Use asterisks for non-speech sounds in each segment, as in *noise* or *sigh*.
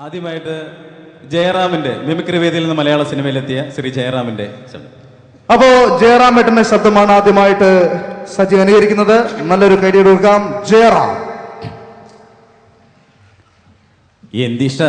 ആദ്യമായിട്ട് ജയറാമിന്റെ മിമിക്രി വേദിയിൽ നിന്ന് മലയാള സിനിമയിലെത്തിയ ശ്രീ ജയറാമിന്റെ ശബ്ദം. അപ്പോ ജയറാം ഏട്ടന്റെ ശബ്ദമാണ് ആദ്യമായിട്ട് സജി അനുകരിക്കുന്നത്. നല്ലൊരു കരിയർ കൊടുക്കാം. ജയറാം. എന്തിഷ്ട?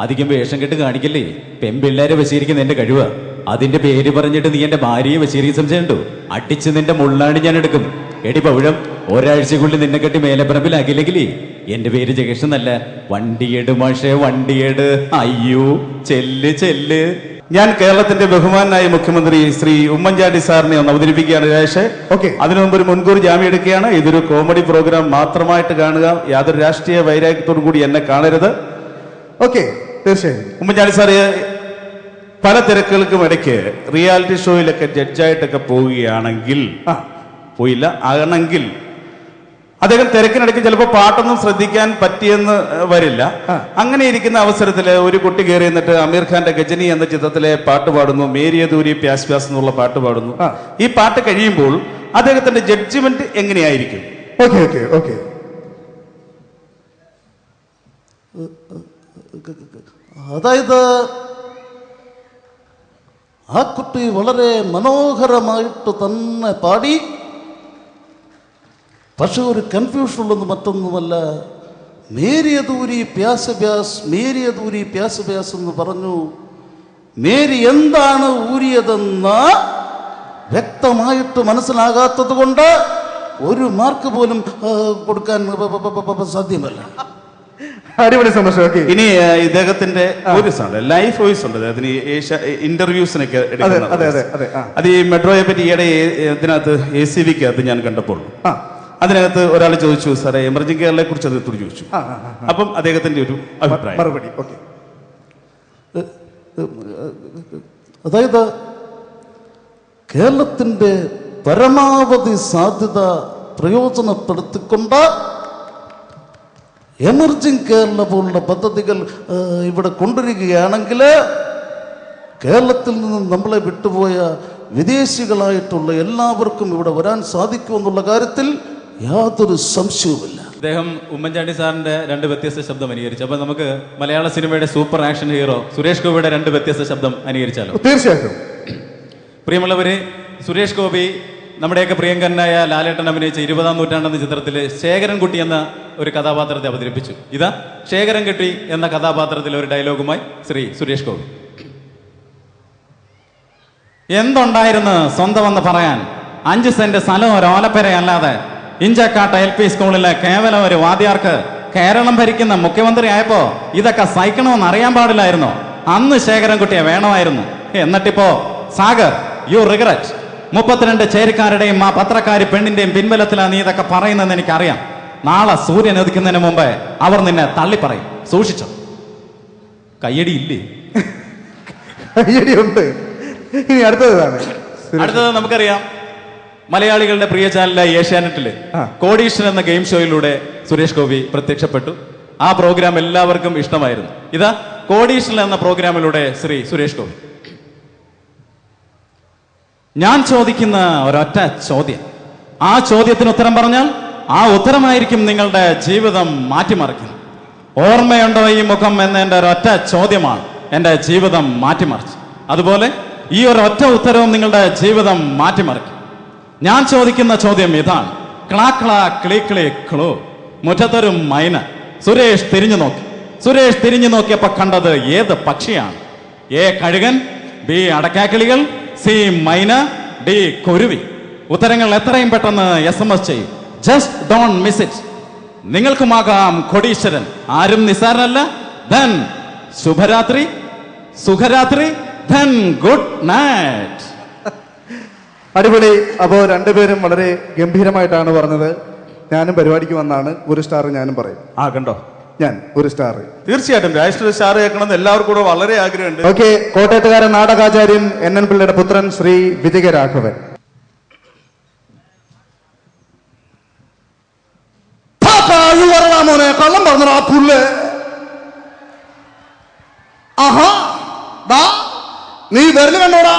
അധികം വേഷം കെട്ട് കാണിക്കല്ലേ? പെമ്പിള്ളേരെ വശീകരിക്കുന്ന എന്റെ കഴിവ്. അതിന്റെ പേര് പറഞ്ഞിട്ട് നീ എന്റെ ഭാര്യയെ വശീകരിക്കാൻ സംശയമുണ്ടോ? അടിച്ച് നിന്റെ മുള്ളാണ് ഞാൻ എടുക്കും. എടി പവിഴം ഒരാഴ്ചക്കുള്ളിൽ നിന്നെ കെട്ടി മേലപ്പറമ്പിലാക്കിയില്ലെങ്കിലേ എന്റെ പേര് ജഗേഷ് എന്നല്ല വണ്ടിയേട് മാഷേ വണ്ടിയേട്. അയ്യോ ചെല്ല് ചെല്ല്. ഞാൻ കേരളത്തിന്റെ ബഹുമാനായ മുഖ്യമന്ത്രി ശ്രീ ഉമ്മൻചാണ്ടി സാറിനെ ഒന്ന് അവതരിപ്പിക്കുകയാണ് രാജേഷ് ഓക്കെ. അതിനു മുമ്പ് ഒരു മുൻകൂർ ജാമ്യം എടുക്കുകയാണ്. ഇതൊരു കോമഡി പ്രോഗ്രാം മാത്രമായിട്ട് കാണുക. യാതൊരു രാഷ്ട്രീയ വൈരാഗ്യത്തോടു കൂടി എന്നെ കാണരുത്. ഓക്കെ തീർച്ചയായും. ഉമ്മൻചാണ്ടി സാറ് പല തിരക്കുകൾക്കും ഇടയ്ക്ക് റിയാലിറ്റി ഷോയിലൊക്കെ ജഡ്ജായിട്ടൊക്കെ പോവുകയാണെങ്കിൽ ആ. പോയില്ല. ആകണമെങ്കിൽ അദ്ദേഹം തിരക്കിനിടയ്ക്ക് ചിലപ്പോൾ പാട്ടൊന്നും ശ്രദ്ധിക്കാൻ പറ്റിയെന്ന് വരില്ല. അങ്ങനെ ഇരിക്കുന്ന അവസരത്തിൽ ഒരു കുട്ടി കയറി എന്നിട്ട് അമീർ ഖാന്റെ ഗജനി എന്ന ചിത്രത്തിലെ പാട്ട് പാടുന്നു. മേരിയ ദൂരി പ്യാസ് പ്യാസ് എന്നുള്ള പാട്ട് പാടുന്നു. ഈ പാട്ട് കഴിയുമ്പോൾ അദ്ദേഹത്തിന്റെ ജഡ്ജ്മെന്റ് എങ്ങനെയായിരിക്കും? Okay okay okay. അതായത് ആ കുട്ടി വളരെ മനോഹരമായിട്ട് തന്നെ പാടി. പക്ഷെ ഒരു കൺഫ്യൂഷൻ ഉള്ളത് മറ്റൊന്നുമല്ല. മേരിയ ദൂരി പ്യാസ പ്യാസ് മേരിയ ദൂരി പ്യാസ പ്യാസ് എന്ന് പറഞ്ഞു. മേരി എന്താണ് ഊരിയതെന്ന് വ്യക്തമായിട്ട് മനസ്സിലാകാത്തത് കൊണ്ട് ഒരു മാർക്ക് പോലും കൊടുക്കാൻ സാധ്യമല്ല. അടിപൊളി സന്തോഷം ഓക്കെ. ഇനി ഇദ്ദേഹത്തിന്റെ വോയിസ് ഉണ്ട് ലൈഫ് വോയിസ് ഉണ്ട്. അദ്ദേഹത്തിന് ഏഷ്യ ഇന്റർവ്യൂസിനൊക്കെ അതെ അതെ അതെ അതെ ആ. അത് ഈ മെട്രോയെ പറ്റി ഈയിടെ ഇതിനകത്ത് എ സി വിക്കകത്ത് ഞാൻ കണ്ടപ്പോൾ. ആ. അതിനകത്ത് ഒരാൾ ചോദിച്ചു സാറേ എമർജിംഗ് കെയറിനെ കുറിച്ച് അദ്ദേഹത്തോട് ചോദിച്ചു. അപ്പം അദ്ദേഹത്തിന്റെ ഒരു അഭിപ്രായം. മറുപടി ഓക്കെ. അതായത് കേരളത്തിന്റെ പരമാവധി സാധ്യത പ്രയോജനപ്പെടുത്തിക്കൊണ്ട് എമർജിംഗ് കേരള പോലുള്ള പദ്ധതികൾ ഇവിടെ കൊണ്ടുവരികയാണെങ്കിൽ കേരളത്തിൽ നിന്ന് നമ്മളെ വിട്ടുപോയ വിദേശികളായിട്ടുള്ള എല്ലാവർക്കും ഇവിടെ വരാൻ സാധിക്കുമെന്നുള്ള കാര്യത്തിൽ യാതൊരു സംശയവുമില്ല. അദ്ദേഹം ഉമ്മൻചാണ്ടി സാറിന്റെ രണ്ട് വ്യത്യസ്ത ശബ്ദം അനുകരിച്ചു. അപ്പൊ നമുക്ക് മലയാള സിനിമയുടെ സൂപ്പർ ആക്ഷൻ ഹീറോ സുരേഷ് ഗോപിയുടെ രണ്ട് വ്യത്യസ്ത ശബ്ദം അനുകരിച്ചാലോ? തീർച്ചയായിട്ടും. പ്രിയമുള്ളവരെ സുരേഷ് ഗോപി നമ്മുടെയൊക്കെ പ്രിയങ്കരനായ ലാലേട്ടൻ അഭിനയിച്ച ഇരുപതാം നൂറ്റാണ്ടെന്ന ചിത്രത്തിൽ ശേഖരൻകുട്ടി എന്ന ഒരു കഥാപാത്രത്തെ അവതരിപ്പിച്ചു. ഇതാ ശേഖരൻകുട്ടി എന്ന കഥാപാത്രത്തിലെ ഒരു ഡയലോഗുമായി ശ്രീ സുരേഷ് ഗോപി. എന്തുണ്ടായിരുന്നു? സ്വന്തമെന്ന് പറയാൻ. അഞ്ച് സെന്റ് സ്ഥലം ഒരു ഓലപ്പരയല്ലാതെ ഇഞ്ചക്കാട്ട എൽ പി സ്കൂളിലെ കേവലം ഒരു വാദ്യാർക്ക് കേരളം ഭരിക്കുന്ന മുഖ്യമന്ത്രി ആയപ്പോ ഇതൊക്കെ സഹിക്കണമെന്ന് അറിയാൻ പാടില്ലായിരുന്നു. അന്ന് ശേഖരൻകുട്ടിയെ വേണമായിരുന്നു. എന്നിട്ടിപ്പോ സാഗർ യു റിഗ്രറ്റ് മുപ്പത്തിരണ്ട് ചേരിക്കാരുടെയും ആ പത്രക്കാരി പെണ്ണിന്റെയും പിൻബലത്തിലാണ് നീ ഇതൊക്കെ പറയുന്നതെന്ന് എനിക്കറിയാം. നാളെ സൂര്യൻ ഉദിക്കുന്നതിന് മുമ്പേ അവർ നിന്നെ തള്ളി തള്ളിപ്പറയും. സൂക്ഷിച്ചോ. കയ്യടി ഇല്ലേ കയ്യടി ഉണ്ട് ഇനി അടുത്തതാണ് അടുത്തത് നമുക്കറിയാം. മലയാളികളുടെ പ്രിയ ചാനലായ ഏഷ്യാനെറ്റിൽ. കോടീശ്വരൻ എന്ന ഗെയിം ഷോയിലൂടെ സുരേഷ് ഗോപി പ്രത്യക്ഷപ്പെട്ടു. ആ പ്രോഗ്രാം എല്ലാവർക്കും ഇഷ്ടമായിരുന്നു. ഇതാ കോടീശ്വരൻ എന്ന പ്രോഗ്രാമിലൂടെ ശ്രീ സുരേഷ് ഗോപി. ഞാൻ ചോദിക്കുന്ന ഒരൊറ്റ ചോദ്യം. ആ ചോദ്യത്തിന് ഉത്തരം പറഞ്ഞാൽ ആ ഉത്തരമായിരിക്കും നിങ്ങളുടെ ജീവിതം മാറ്റിമറിക്കുന്നത്. ഓർമ്മയുണ്ടോ ഈ മുഖം എന്ന എന്റെ ഒരൊറ്റ ചോദ്യമാണ് എന്റെ ജീവിതം മാറ്റിമറിച്ച് അതുപോലെ ഈ ഒരു ഒറ്റ ഉത്തരവും നിങ്ങളുടെ ജീവിതം മാറ്റിമറിക്കും. ഞാൻ ചോദിക്കുന്ന ചോദ്യം ഇതാണ്. ക്ലാ ക്ലാ ക്ലി ക്ലി ക്ലോ. മുറ്റത്തൊരു മൈന. സുരേഷ് തിരിഞ്ഞു നോക്കി. സുരേഷ് തിരിഞ്ഞു നോക്കിയപ്പോ കണ്ടത് ഏത് പക്ഷിയാണ്? എ കഴുകൻ ബി അടക്കാക്കിളികൾ സി മൈന ഡി കൊരുവി. ഉത്തരങ്ങൾ എത്രയും പെട്ടെന്ന് എസ് എം എസ് ചെയ്യും. ജസ്റ്റ് ഡോൺ മിസ് ഇറ്റ് നിങ്ങൾക്കുമാകാം കൊടീശ്വരൻ. ആരും നിസാരനല്ല ധൻ ശുഭരാത്രി. സുഖരാത്രി. ധൻ ഗുഡ് നൈറ്റ് അടിപൊളി. അപ്പോൾ രണ്ടുപേരും വളരെ ഗംഭീരമായിട്ടാണ് പറഞ്ഞത്. ഞാനും പരിപാടിക്ക് വന്നാണ്. ഒരു സ്റ്റാർ ഞാനും പറയും. ആ കണ്ടോ? ഞാൻ ഒരു സ്റ്റാർ തീർച്ചയായിട്ടും. രാഷ്ട്രീയ സ്റ്റാർ കേൾക്കണമെന്ന് എല്ലാവർക്കും കൂടെ വളരെ ആഗ്രഹമുണ്ട്. ഓക്കെ കോട്ടയത്തുകാരൻ നാടകാചാര്യൻ എൻ എൻ പിള്ളയുടെ പുത്രൻ ശ്രീ വിജയരാഘവൻ മോനെ കള്ളം പറഞ്ഞടാ പുല്ല്. ആഹാ ദാ നീ വിരൽ കണ്ടോടാ.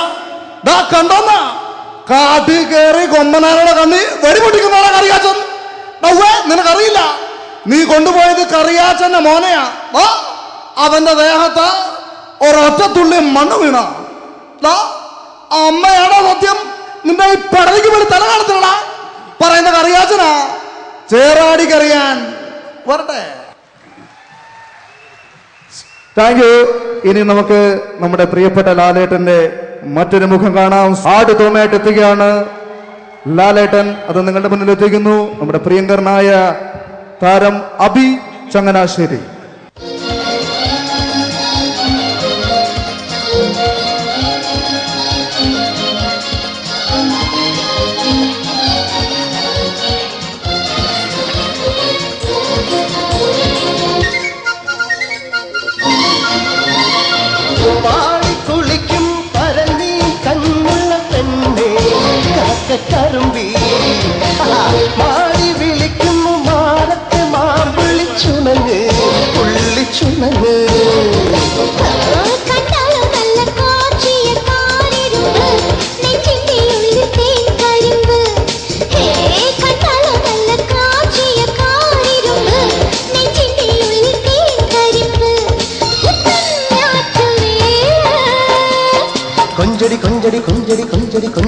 ദാ കണ്ടോന്നാ. കാട്ടിൽ കയറി കൊമ്പനാരുടെ കണ്ണി വെടി പൊട്ടിക്കുന്നോടാ കറിയാച്ചൻ. നവ്വേ നിനക്കറിയില്ല. നീ കൊണ്ടുപോയത് കറിയാച്ചന്റെ മോനെയാ. വാ അവന്റെ ദേഹത്ത് ഒരൊറ്റ തുള്ളി മണ്ണ് വീണ. അമ്മയാണോ സത്യം? നിന്റെ ഈ പടലിക്ക് വേണ്ടി തല കാണത്തിലടാ പറയുന്ന കറിയാച്ചനാ. ചേറാടി കറിയാൻ. വരട്ടെ. താങ്ക് യു ഇനി നമുക്ക് നമ്മുടെ പ്രിയപ്പെട്ട ലാലേട്ടന്റെ മറ്റൊരു മുഖം കാണാം. ആട് തോമയായിട്ട് എത്തുകയാണ്. ലാലേട്ടൻ അത് നിങ്ങളുടെ മുന്നിൽ എത്തിക്കുന്നു. നമ്മുടെ പ്രിയങ്കരനായ താരം അബി ചങ്ങനാശ്ശേരി.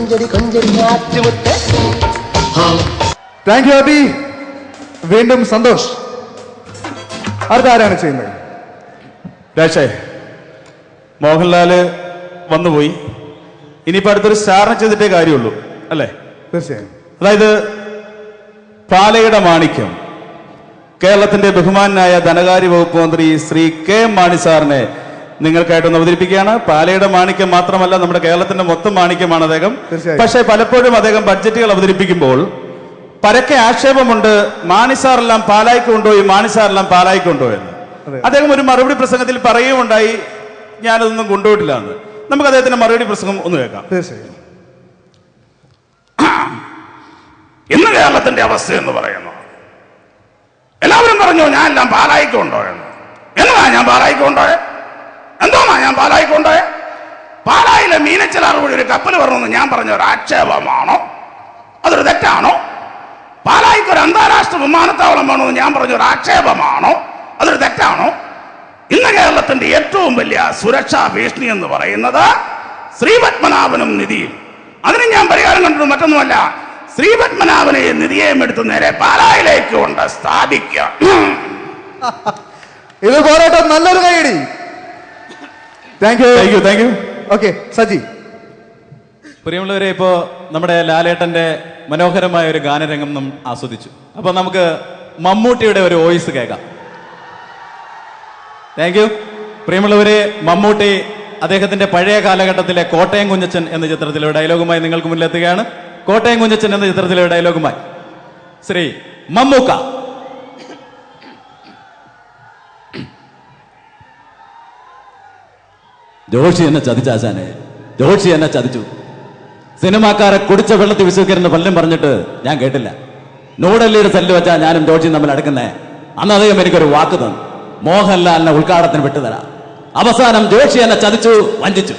കൊഞ്ചടി കൊഞ്ചടി കൊഞ്ചടി ആറ്റുമുട്ട് താങ്ക് യു അബി വീണ്ടും സന്തോഷ്. അടുത്ത ആരാണ് ചെയ്യുന്നത്? രാഷേ മോഹൻലാൽ വന്നുപോയി. ഇനിയിപ്പോ അടുത്തൊരു സ്റ്റാറിനെ ചെയ്തിട്ടേ കാര്യമുള്ളൂ അല്ലേ? തീർച്ചയായും. അതായത് പാലയുടെ മാണിക്യം. കേരളത്തിന്റെ ബഹുമാനായ ധനകാര്യ വകുപ്പ് മന്ത്രി ശ്രീ കെ എം മാണി സാറിനെ നിങ്ങൾക്കായിട്ടൊന്ന് അവതരിപ്പിക്കുകയാണ്. പാലയുടെ മാണിക്യം മാത്രമല്ല നമ്മുടെ കേരളത്തിന്റെ മൊത്തം മാണിക്യമാണ് അദ്ദേഹം. പക്ഷേ പലപ്പോഴും അദ്ദേഹം ബഡ്ജറ്റുകൾ അവതരിപ്പിക്കുമ്പോൾ പരക്കെ ആക്ഷേപമുണ്ട് മാണിസാറെല്ലാം പാലായിക്കൊണ്ടോ പാലായിക്ക് കൊണ്ടുപോയി മാണി സാറെല്ലാം പാലായിക്ക് കൊണ്ടുപോയി എന്ന്. അദ്ദേഹം ഒരു മറുപടി പ്രസംഗത്തിൽ പറയുകയുണ്ടായി ഞാനതൊന്നും കൊണ്ടുപോയിട്ടില്ല എന്ന്. നമുക്ക് അദ്ദേഹത്തിന്റെ മറുപടി പ്രസംഗം ഒന്ന് കേൾക്കാം. *clears throat* ഇന്ന് കേരളത്തിന്റെ അവസ്ഥ എന്ന് പറയുന്നു. എല്ലാവരും പറഞ്ഞു ഞാൻ എല്ലാം പാലായിക്കൊണ്ടോ എന്ന് എന്നതാ ഞാൻ പാലായിക്കൊണ്ടോ ഞാൻ കൊണ്ടേ പാലായിലെ മീനച്ചിലാർ വഴി ഒരു കപ്പൽ വരണമെന്ന് ഞാൻ പറഞ്ഞ ഒരു ആക്ഷേപമാണോ? അതൊരു തെറ്റാണോ? പാലായിക്ക് ഒരു അന്താരാഷ്ട്ര വിമാനത്താവളം വേണമെന്ന് ഞാൻ പറഞ്ഞ ഒരു ആക്ഷേപമാണോ? അതൊരു തെറ്റാണോ? ഇന്ന് കേരളത്തിന്റെ ഏറ്റവും വലിയ സുരക്ഷാ ഭീഷണി എന്ന് പറയുന്നത് ശ്രീപത്മനാഭനും നിധിയും. അതിന് ഞാൻ പരിഹാരം കണ്ടത് മറ്റൊന്നുമല്ല. ശ്രീപത്മനാഭനെയും നിധിയെയും എടുത്ത് നേരെ പാലായിലേക്ക് കൊണ്ട് സ്ഥാപിക്കാം. *laughs* ഇത് പോരാട്ടം നല്ലൊരു കൈയടി. Thank you thank you thank you okay Saji പ്രിയമുള്ളവരെ ഇപ്പോൾ നമ്മുടെ ലാലേട്ടന്റെ മനോഹരമായ ഒരു ഗാനരംഗം നാം ആസ്വദിച്ചു. അപ്പോൾ നമുക്ക് മമ്മൂട്ടിയുടെ ഒരു വോയിസ് കേൾക്കാം. താങ്ക് യു പ്രിയമുള്ളവരെ മമ്മൂട്ടി അദ്ദേഹത്തിന്റെ പഴയ കാലഘട്ടത്തിലെ കോട്ടയം കുഞ്ഞച്ചൻ എന്ന ചിത്രത്തിലെ ഡയലോഗുമായി നിങ്ങൾക്ക് മുന്നിലെത്തുകയാണ്. കോട്ടയം കുഞ്ഞച്ചൻ എന്ന ചിത്രത്തിലെ ഡയലോഗുമായി ശ്രീ മമ്മൂക്ക. ജോഷി എന്നെ ചതിച്ചാശാനെ ജോഷി എന്നെ ചതിച്ചു. സിനിമാക്കാരെ കുടിച്ച വെള്ളത്തിൽ വിശ്വസിക്കരുന്ന് പലരും പറഞ്ഞിട്ട് ഞാൻ കേട്ടില്ല. ന്യൂഡൽഹിയുടെ സെല്ല് വെച്ചാൽ ഞാനും ജോഷിയും തമ്മിൽ അടുക്കുന്നേ. അന്ന് അദ്ദേഹം എനിക്കൊരു വാക്ക് തന്നു. മോഹൻലാലിനെ ഉദ്ഘാടനത്തിന് വിട്ടുതരാം. അവസാനം ജോഷി എന്നെ ചതിച്ചു വഞ്ചിച്ചു.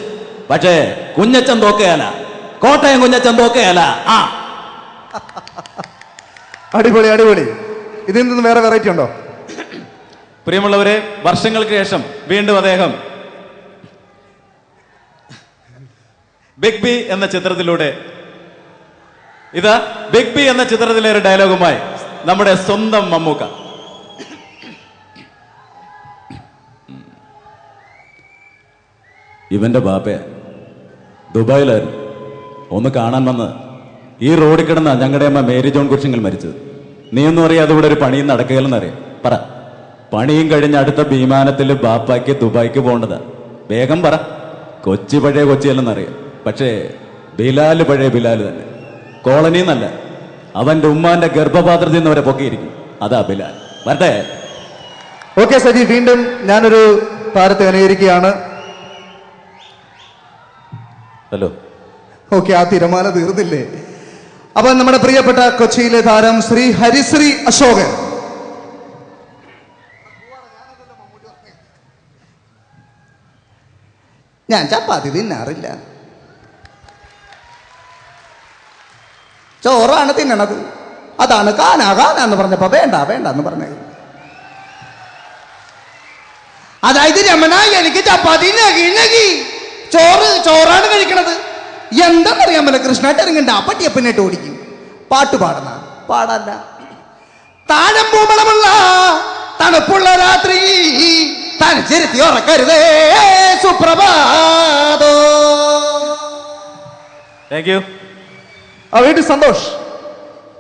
പക്ഷേ കുഞ്ഞച്ചൻ തോക്കയല്ല കോട്ടയം കുഞ്ഞച്ചൻ തോക്കയല്ല ആ. അടിപൊളി അടിപൊളി. ഇതിൽ നിന്ന് വേറെ വെറൈറ്റി ഉണ്ടോ? പ്രിയമുള്ളവരെ വർഷങ്ങൾക്ക് ശേഷം വീണ്ടും അദ്ദേഹം ബിഗ് ബി എന്ന ചിത്രത്തിലൂടെ. ഇത് ബിഗ് ബി എന്ന ചിത്രത്തിലെ ഒരു ഡയലോഗുമായി നമ്മുടെ സ്വന്തം മമ്മൂക്ക. ഇവന്റെ ബാപ്പ ദുബായിലായിരുന്നു. ഒന്ന് കാണാൻ വന്ന് ഈ റോഡിൽ കിടന്ന ഞങ്ങളുടെ അമ്മ മേരി ജോൺ കുരിശിങ്കൽ മരിച്ചത്. നീ ഒന്നും അറിയാതെ ഇവിടെ ഒരു പണിയും നടക്കുകയില്ലെന്നറിയാം പറ. പണിയും കഴിഞ്ഞ് അടുത്ത വിമാനത്തിൽ ബാപ്പാക്ക് ദുബായിക്ക് പോകേണ്ടതാ. വേഗം പറ. കൊച്ചി പഴയ കൊച്ചിയല്ലെന്നറിയാം പക്ഷേ ബിലാൽ പഴയ ബിലാൽ തന്നെ. കോളനി എന്നല്ല അവന്റെ ഉമ്മാന്റെ ഗർഭപാത്രത്തിൽ നിന്ന് അവരെ പൊക്കിയിരിക്കും. അതാ ബിലാൽ. വരട്ടെ. ഓക്കെ സജി വീണ്ടും ഞാനൊരു താരത്തെ അനുകരിക്കുകയാണ്. ഹലോ. ഓക്കെ ആ തിരമാല തീർന്നില്ലേ? അപ്പൊ നമ്മുടെ പ്രിയപ്പെട്ട കൊച്ചിയിലെ താരം ശ്രീ ഹരിശ്രീ അശോകൻ. ഞാൻ ചപ്പാത്തി തിന്നാറില്ല. ചോറാണ് തിന്നണത്. അതാണ് കാന കാന എന്ന് പറഞ്ഞപ്പോ വേണ്ട വേണ്ട എന്ന് പറഞ്ഞത്. അതായത് രമണ എനിക്ക് ചപ്പാത്തി നകി നകി ചോറ് ചോറാണ് കഴിക്കണത്. എന്താണെന്നറിയാൻ പറ്റില്ല കൃഷ്ണായിട്ട് ഇറങ്ങണ്ട. പട്ടിയപ്പനായിട്ട് ഓടിക്കും. പാട്ട് പാടണ പാടല്ല. താഴമ്പൂമളമുള്ള തണുപ്പുള്ള രാത്രി. തനച്ചിരുത്തി ഉറക്കരുതേ സുപ്രഭാതോ. താങ്ക് യു ആ വീട്ടിൽ സന്തോഷ്.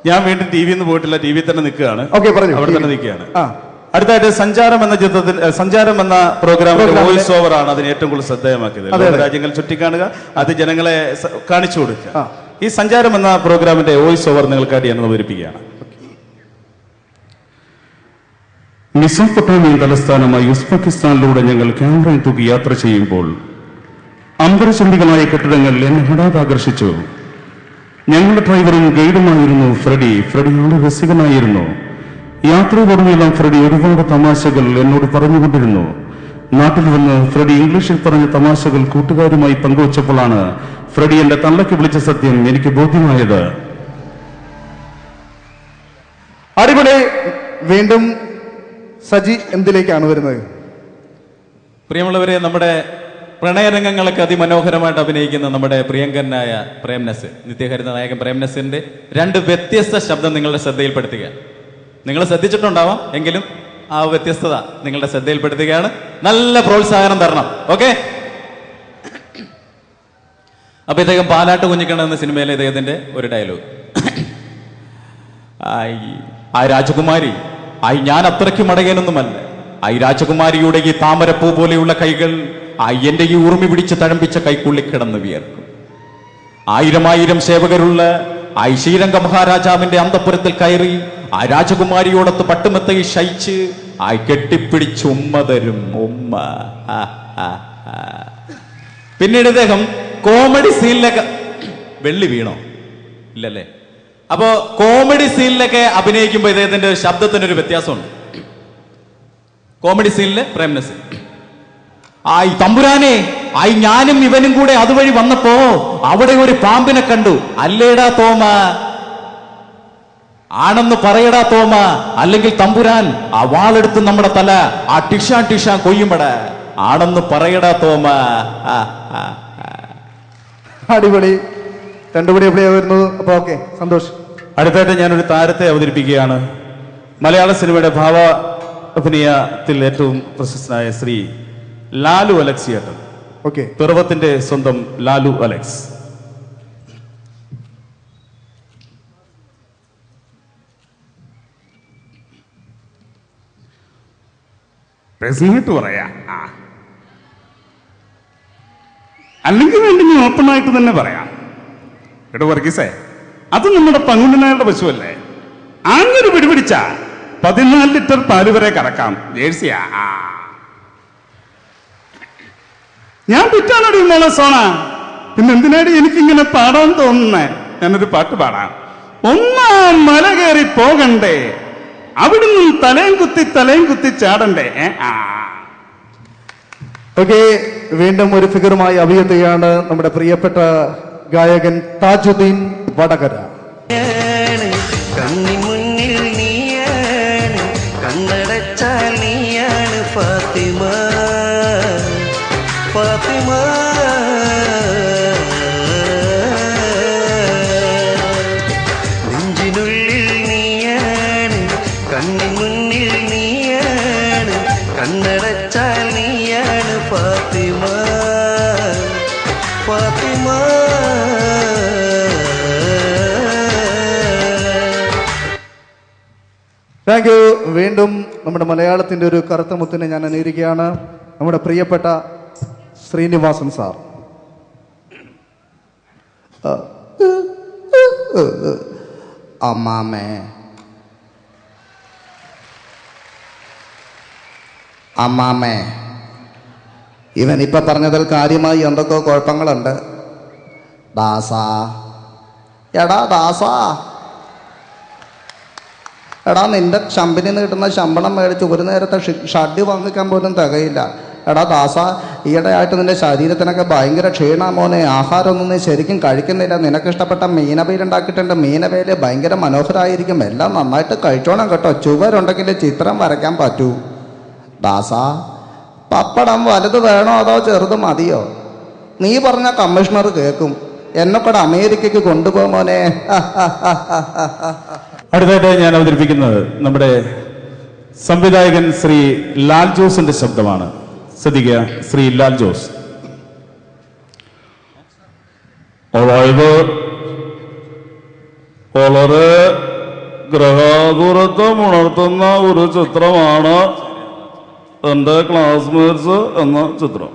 ഞാൻ വീണ്ടും ടി വിന്ന് പോയിട്ടില്ല ടി വി തന്നെ നിൽക്കുകയാണ്. ഓക്കെ പറഞ്ഞു. അവിടെ തന്നെ നിൽക്കുകയാണ്. ആ. അടുത്തായിട്ട് സഞ്ചാരം എന്ന ചിത്രത്തിൽ സഞ്ചാരം എന്ന പ്രോഗ്രാമിന്റെ വോയിസ് ഓവർ ആണ് അതിന് ഏറ്റവും കൂടുതൽ ശ്രദ്ധേയമാക്കിയത്. രാജ്യങ്ങൾ ചുറ്റിക്കാണുക അത് ജനങ്ങളെ കാണിച്ചു കൊടുക്കുക. ഈ സഞ്ചാരം എന്ന പ്രോഗ്രാമിന്റെ വോയിസ് ഓവർ നിങ്ങൾക്കായിട്ട് ഞാൻ അവതരിപ്പിക്കുകയാണ്. മിസോപ്പൊട്ടാമിയൻ തലസ്ഥാനമായ ഉസ്ബെക്കിസ്ഥാനിലൂടെ ഞങ്ങൾ ക്യാമറയിൽ തൂക്കി യാത്ര ചെയ്യുമ്പോൾ അമ്പരചുംബികളായ കെട്ടിടങ്ങൾ എന്നെ ഹഠാത് ആകർഷിച്ചു. ഞങ്ങളുടെ ഡ്രൈവറും ഗൈഡുമായിരുന്നു ഫ്രെഡി ഫ്രെഡി വളരെ രസികനായിരുന്നു. യാത്ര തുടങ്ങിയെല്ലാം ഫ്രെഡി ഒരുപാട് തമാശകൾ എന്നോട് പറഞ്ഞുകൊണ്ടിരുന്നു. നാട്ടിൽ വന്ന് ഫ്രെഡി ഇംഗ്ലീഷിൽ പറഞ്ഞ തമാശകൾ കൂട്ടുകാരുമായി പങ്കുവച്ചപ്പോഴാണ് ഫ്രെഡി എന്റെ തള്ളയ്ക്ക് വിളിച്ച സത്യം എനിക്ക് ബോധ്യമായത്. അടിപൊളി. വീണ്ടും സജി എന്തിലേക്കാണ് വരുന്നത്? പ്രിയമുള്ളവരെ നമ്മുടെ പ്രണയരംഗങ്ങളൊക്കെ അതിമനോഹരമായിട്ട് അഭിനയിക്കുന്ന നമ്മുടെ പ്രിയങ്കരനായ പ്രേംനസ് നിത്യഹരിത നായകൻ പ്രേംനസിന്റെ രണ്ട് വ്യത്യസ്ത ശബ്ദം നിങ്ങളുടെ ശ്രദ്ധയിൽപ്പെടുത്തുക. നിങ്ങൾ ശ്രദ്ധിച്ചിട്ടുണ്ടാവാം എങ്കിലും ആ വ്യത്യസ്തത നിങ്ങളുടെ ശ്രദ്ധയിൽപ്പെടുത്തുകയാണ്. നല്ല പ്രോത്സാഹനം തരണം ഓക്കെ? അപ്പൊ ഇദ്ദേഹം പാലാട്ട് കുഞ്ഞിക്കണ്ണ എന്ന സിനിമയിലെ ഇദ്ദേഹത്തിന്റെ ഒരു ഡയലോഗ്. ആ രാജകുമാരി ആയി ഞാൻ അത്രയ്ക്ക് മടങ്ങാനൊന്നുമല്ല. ഐ രാജകുമാരിയുടെ ഈ താമരപ്പൂ പോലെയുള്ള കൈകൾ ആയി എന്റെ ഈ ഉറുമി പിടിച്ച് തഴമ്പിച്ച കൈക്കുള്ളി കിടന്ന് വിയർക്കും. ആയിരം ആയിരം സേവകരുള്ള ശ്രീരംഗ മഹാരാജാവിന്റെ അന്തപുരത്തിൽ കയറി ആ രാജകുമാരിയോടൊത്ത് പട്ടുമെത്തയിൽ ശയിച്ച് ആ കെട്ടിപ്പിടിച്ച് ഉമ്മ തരും ഉമ്മ. പിന്നീട് ഇദ്ദേഹം കോമഡി സീനിലൊക്കെ വെള്ളി വീണോ? ഇല്ലല്ലേ? അപ്പോ കോമഡി സീനിലൊക്കെ അഭിനയിക്കുമ്പോൾ ഇദ്ദേഹത്തിന്റെ ശബ്ദത്തിന് ഒരു വ്യത്യാസമുണ്ട്. കോമഡി സീനിൽ ആയി തമ്പുരാനെ ആയി ഞാനും ഇവനും കൂടെ അതുവഴി വന്നപ്പോ അവിടെ ഒരു പാമ്പിനെ കണ്ടു. അല്ലേടാ തോമ? ആണെന്ന് പറയടാ തോമ. അല്ലെങ്കിൽ തമ്പുരാൻ ആ വാളെടുത്ത് നമ്മുടെ തല ആ ടിഷാ ടിഷാ കൊയ്യുമ്പട ആണെന്ന് പറയടാ തോമ. അടിപൊളി. രണ്ടുപടി എവിടെയാ വരുന്നത്? അപ്പൊ ഓക്കെ സന്തോഷം. അടുത്തായിട്ട് ഞാനൊരു താരത്തെ അവതരിപ്പിക്കുകയാണ്. മലയാള സിനിമയുടെ ഭാവ അഭിനയത്തിൽ ഏറ്റവും പ്രശസ്തനായ ശ്രീ ലാലു അലക്സ് ചേട്ടൻ. ഓക്കെ. പിറവത്തിന്റെ സ്വന്തം ലാലു അലക്സ്. പറയാ. അല്ലെങ്കിൽ വേണ്ടി ഞാൻ ഓപ്പണായിട്ട് തന്നെ പറയാം. എടോ വർഗീസേ അത് നമ്മുടെ പങ്കുണ്ണനായുടെ പശുവല്ലേ? അങ്ങനെ പിടിപിടിച്ച പതിനാല് ലിറ്റർ പാൽ വരെ കറക്കാം. ജേഴ്സിയാ? ആ. ഞാൻ പിറ്റാണടി മോളെ സോണ പിന്നെ എന്തിനാടി എനിക്കിങ്ങനെ പാടാൻ തോന്നുന്നേ? ഞാനൊരു പാട്ട് പാടാം. ഒന്നാം മല കയറി പോകണ്ടേ. അവിടുന്ന് തലയും കുത്തി തലയും കുത്തി ചാടണ്ടേ. ഓക്കെ വീണ്ടും ഒരു ഫിഗറുമായി അഭിയത്തുകയാണ് നമ്മുടെ പ്രിയപ്പെട്ട ഗായകൻ താജുദ്ദീൻ വടകര. കണ്ണി മുന്നിൽ നീയാണ് കണ്ണടച്ചാൽ നീയാണ് ഫാത്തിമ. കണ്ണി മുന്നിൽ നീയാണ് കണ്ണടച്ചാൽ നീയാണ് ഫാത്തിമ ഫാത്തിമ താങ്ക് യു വീണ്ടും നമ്മുടെ മലയാളത്തിന്റെ ഒരു കറുത്ത മുത്തിനെ ഞാൻ അനുകരിക്കുകയാണ് നമ്മുടെ പ്രിയപ്പെട്ട ശ്രീനിവാസൻ സാർ അമ്മാമേ അമ്മാമേ. ഇവൻ ഇപ്പം പറഞ്ഞതിൽ കാര്യമായി എന്തൊക്കെയോ കുഴപ്പങ്ങളുണ്ട്. ദാസാ. എടാ ദാസാ. എടാ നിന്റെ ശമ്പനിൽ കിട്ടുന്ന ശമ്പളം മേടിച്ച് ഒരു നേരത്തെ ഷഡ്ഡി വാങ്ങിക്കാൻ പോലും തികയില്ല. എടാ ദാസ ഈയിടെയായിട്ട് നിന്റെ ശരീരത്തിനൊക്കെ ഭയങ്കര ക്ഷീണ മോനെ. ആഹാരമൊന്നും നീ ശരിക്കും കഴിക്കുന്നില്ല. നിനക്ക് ഇഷ്ടപ്പെട്ട മീനവേലുണ്ടാക്കിയിട്ടുണ്ട് മീനവേൽ ഭയങ്കര മനോഹരമായിരിക്കും എല്ലാം നന്നായിട്ട് കഴിച്ചോണം കേട്ടോ. ചുവരുണ്ടെങ്കിൽ ചിത്രം വരയ്ക്കാൻ പറ്റൂ. ദാസ പപ്പടം വലുത് വേണോ അതോ ചെറുത് മതിയോ? നീ പറഞ്ഞ കമ്മീഷണർ കേൾക്കും എന്നെക്കൂടെ അമേരിക്കയ്ക്ക് കൊണ്ടുപോകും മോനെ. *laughs* അടുത്തായിട്ട് ഞാൻ അവതരിപ്പിക്കുന്നത് നമ്മുടെ സംവിധായകൻ ശ്രീ ലാൽ ജോസിന്റെ ശബ്ദമാണ്. ശ്രദ്ധിക്കുക ശ്രീ ലാൽ ജോസ്. വളരെ ഗ്രഹാതുരത്വം ഉണർത്തുന്ന ഒരു ചിത്രമാണ് എന്റെ ക്ലാസ്മേറ്റ്സ് എന്ന ചിത്രം.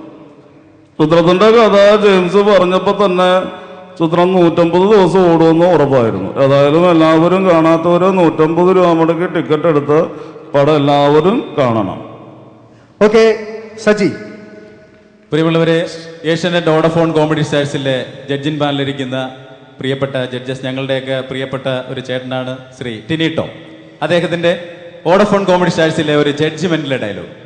ചിത്രത്തിന്റെ കഥ ജെയിംസ് പറഞ്ഞപ്പോൾ തന്നെ ചിത്രം നൂറ്റമ്പത് ദിവസം ഓടുമെന്ന് ഉറപ്പായിരുന്നു. ഏതായാലും എല്ലാവരും കാണാത്തവർ നൂറ്റമ്പത് രൂപ മുടക്കി ടിക്കറ്റ് എടുത്ത് പടം എല്ലാവരും കാണണം. ഓക്കെ സജി. പ്രിയമുള്ളവരെ ഏഷ്യാനെറ്റ് ഓഡഫോൺ കോമഡി സ്റ്റാഴ്സിലെ ജഡ്ജിൻ പാനലിരിക്കുന്ന പ്രിയപ്പെട്ട ജഡ്ജസ് ഞങ്ങളുടെയൊക്കെ പ്രിയപ്പെട്ട ഒരു ചേട്ടനാണ് ശ്രീ ടിനിട്ടോ അദ്ദേഹത്തിന്റെ ഓഡഫോൺ കോമഡി സ്റ്റാഴ്സിലെ ഒരു ജഡ്ജ്മെന്റിലെ ഡയലോഗ്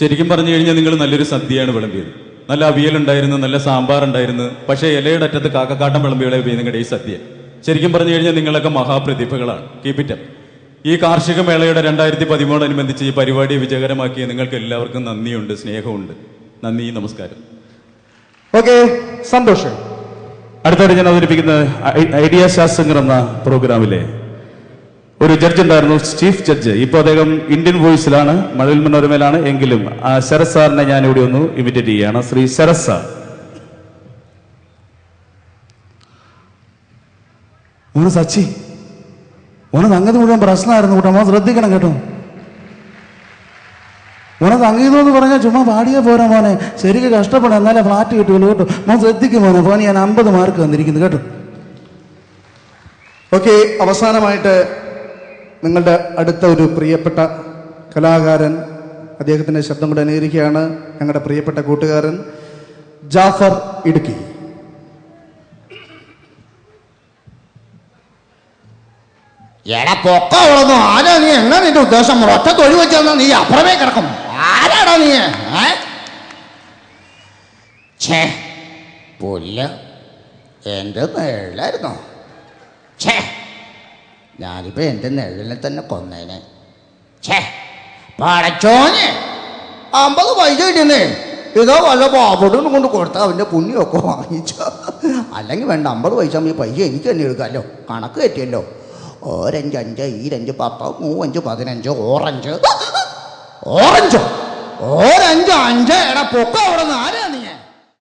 ശരിക്കും പറഞ്ഞു കഴിഞ്ഞാൽ നിങ്ങൾ നല്ലൊരു സദ്യയാണ് വിളമ്പിയത്. നല്ല അവിയൽ ഉണ്ടായിരുന്നു നല്ല സാമ്പാർ ഉണ്ടായിരുന്നു പക്ഷേ ഇലയുടെ അറ്റത്ത് കാക്കക്കാട്ടം വിളമ്പികളെ വിളമ്പി നിങ്ങളുടെ ഈ സദ്യ. ശരിക്കും പറഞ്ഞു കഴിഞ്ഞാൽ നിങ്ങളൊക്കെ മഹാപ്രതിഭകളാണ്. കീപ് ഇറ്റ് അപ്പ് ഈ കാർഷിക മേളയുടെ രണ്ടായിരത്തി പതിമൂന്നനുബന്ധിച്ച് ഈ പരിപാടി വിജയകരമാക്കി നിങ്ങൾക്ക് എല്ലാവർക്കും നന്ദിയുണ്ട് സ്നേഹമുണ്ട്. നന്ദി നമസ്കാരം. ഓക്കെ സന്തോഷം. അടുത്തായിട്ട് ഞാൻ അവതരിപ്പിക്കുന്ന ഐഡിയ ശാസ്ത്രജ്ഞർ എന്ന പ്രോഗ്രാമിലെ ഒരു ജഡ്ജ് ഉണ്ടായിരുന്നു ചീഫ് ജഡ്ജ് ഇപ്പോൾ അദ്ദേഹം ഇന്ത്യൻ വോയിസിലാണ് മഴവിൽ മനോരമയിലാണ്. എങ്കിലും ആ ശരത് സാറിനെ ഞാൻ ഇവിടെ ഒന്ന് ഇമിറ്റേറ്റ് ചെയ്യുകയാണ് ശ്രീ ശരത് സാർ. മോന് സച്ചി. ഓന സംഗതി മുഴുവൻ പ്രശ്നമായിരുന്നു കേട്ടോ. മോൻ ശ്രദ്ധിക്കണം കേട്ടോ. മോനെ സംഗീതം എന്ന് പറഞ്ഞാൽ ചുമ്മാ പാടിയേ പോരാ മോനെ. ശരിക്കും കഷ്ടപ്പെടാം. എന്നാലേ ഫ്ലാറ്റ് കിട്ടുമല്ലോ കേട്ടോ. മോൻ ശ്രദ്ധിക്കും മോനെ. ഫോൻ ഞാൻ അമ്പത് മാർക്ക് വന്നിരിക്കുന്നു കേട്ടോ. ഓക്കെ അവസാനമായിട്ട് നിങ്ങളുടെ അടുത്ത ഒരു പ്രിയപ്പെട്ട കലാകാരൻ അദ്ദേഹത്തിന്റെ ശബ്ദം കൂടെ അനുകരിക്കുകയാണ്. ഞങ്ങളുടെ പ്രിയപ്പെട്ട കൂട്ടുകാരൻ ജാഫർ ഇടുക്കി. എടാ പൊക്ക ഉള്ളതോ? ആരാ നീ? എന്നാ നിന്റെ ഉദ്ദേശം? ഒറ്റ തൊഴിൽ വെച്ചാൽ നീ അപ്പുറമേ കിടക്കും. ആരാടാ നീ? ഏ? ഛേ എന്റെ എന്റെ നിഴലായിരുന്നോ ഛേ. ഞാനിപ്പോ എന്റെ നിഴലിനെ തന്നെ കൊന്നേനെ. ഛേ പടച്ചോനെ അമ്പത് പൈസ കിട്ടിയെന്നേ ഇതോ വല്ല പാവോട്ടും കൊണ്ട് കൊടുത്താൽ അവന്റെ പുണ്യമൊക്കെ വാങ്ങിച്ചു. അല്ലെങ്കിൽ വേണ്ട അമ്പത് പൈസ ഈ പൈസ എനിക്ക് തന്നെ എടുക്കാമല്ലോ കണക്ക് തെറ്റിയല്ലോ. ഓരഞ്ച് അഞ്ച് ഈരഞ്ച് പത്ത് മൂവഞ്ച് പതിനഞ്ച് ഓറഞ്ച്. ഓറഞ്ചോ? ഓരഞ്ച് അഞ്ച് എടാ പൊക്ക അവിടെ നിന്ന്. ആരാ